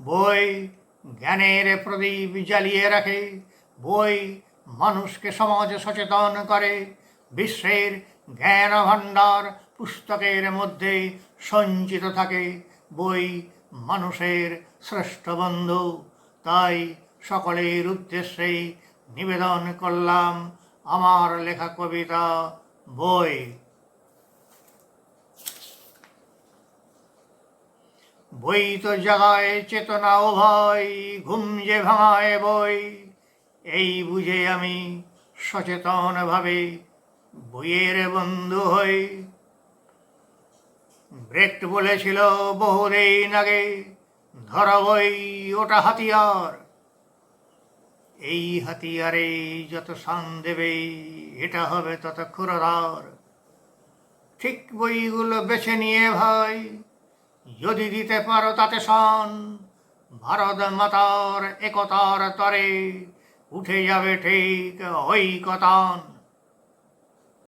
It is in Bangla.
বই জ্ঞানের প্রদীপ জ্বালিয়ে রাখে, বই মানুষকে সমাজ সচেতন করে, বিশ্বের জ্ঞান ভাণ্ডার পুস্তকের মধ্যে সঞ্চিত থাকে, বই মানুষের শ্রেষ্ঠ বন্ধু। তাই সকলের উদ্দেশ্যে নিবেদন করলাম আমার লেখা কবিতা বই। বই তো জাগায় চেতনা ভয় ঘুম যে ভাঙায় বই। এই বুঝে আমি সচেতনভাবে বইয়ের বন্ধু হই। ব্রেক্ট বলেছিল বহুদিন আগে, ধর বই, ওটা হাতিয়ার। এই হাতিয়ারে যত শান দেবে, এটা হবে তত ক্ষুরধার। ঠিক বইগুলো বেছে নিয়ে ভাই যদি দিতে পারো তাতে সন ভারত মাতার একতার তরে উঠে যাবে ঠিক ওই কতান